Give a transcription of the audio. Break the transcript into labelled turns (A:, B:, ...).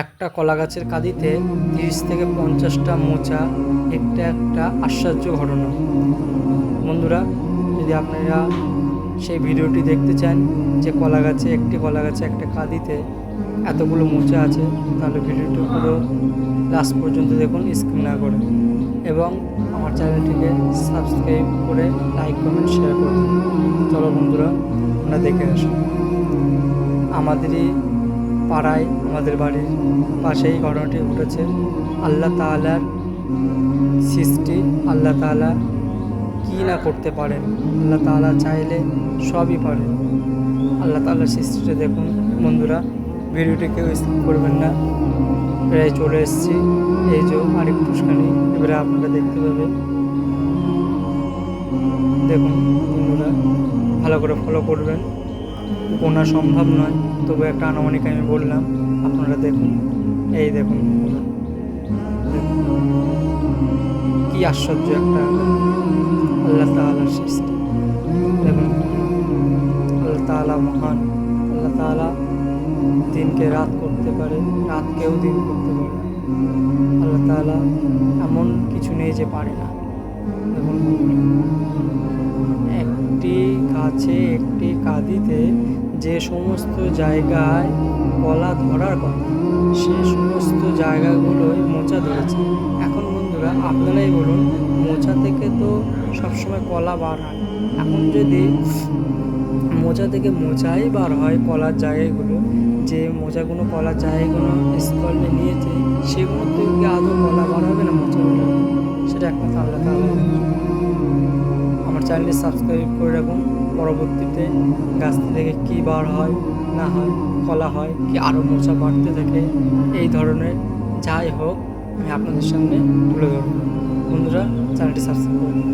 A: একটা কলা গাছের কাঁদিতে তিরিশ থেকে পঞ্চাশটা মোচা একটা একটা আশ্চর্য ঘটনা। বন্ধুরা, যদি আপনারা সেই ভিডিওটি দেখতে চান যে কলা গাছে একটি কলা গাছে একটা কাঁদিতে এতগুলো মোচা আছে, তাহলে ভিডিওটি পুরো লাস্ট পর্যন্ত দেখুন স্কিপ না করে। এবং আমার চ্যানেলটিকে সাবস্ক্রাইব করে লাইক কমেন্ট শেয়ার করুন। চলো বন্ধুরা, আমরা দেখে আসুন আমাদেরই পাড়ায় আমাদের বাড়ির পাশেই ঘটনাটি ঘটেছে আল্লাহ তালার সৃষ্টি, আল্লাহ তাআলা কী না করতে পারেন? আল্লাহ তাআলা চাইলে সবই পারেন। আল্লাহ তাআলার সৃষ্টিটা দেখুন। বন্ধুরা, ভিডিওটি কেউ স্কিপ করবেন না। প্রায় চলে এসেছি। এই যে আরেক পুষ্কানি এবারে আপনারা দেখতে পাবেন। দেখুন বন্ধুরা, ভালো করে ফলো করবেন। গোনা সম্ভব নয়। তবু একটা আনুমানিক আমি বললাম, আপনারা দেখুন। এই দেখুন। কি আশ্চর্য একটা আল্লাহ তাআলার সৃষ্টি। দেখুন, আল্লাহ তাআলা মহান। আল্লাহ তাআলা দিনকে রাত করতে পারে, রাতকেও দিন করতে পারে। আল্লাহ তাআলা এমন কিছু নেই যে পারে না। একটি গাছে একটি কাঁদিতে যে সমস্ত জায়গায় কলা ধরার কথা, সে সমস্ত জায়গাগুলোই মোচা ধরেছে। এখন বন্ধুরা, আপনারাই বলুন, মোচা থেকে তো সবসময় কলা বার হয়। এখন যদি মোচা থেকে মোচাই বার হয় কলার জায়গাগুলো, যে মোচাগুলো কলার জায়গাগুলো স্কলে নিয়েছে সেগুলো থেকে কি আদৌ কলা বার হবে না মোচাগুলো সেটা একমাত্র আল্লাহ জানে। আমার চ্যানেলটি সাবস্ক্রাইব করে রাখুন। পরবর্তীতে গাছ থেকে কী বার হয়, না হয় কলা হয়, কি আরও মোচা বাড়তে থাকে, এই ধরনের যাই হোক, আমি আপনাদের সামনে তুলে ধরব। বন্ধুরা, চ্যানেলটি সাবস্ক্রাইব করুন।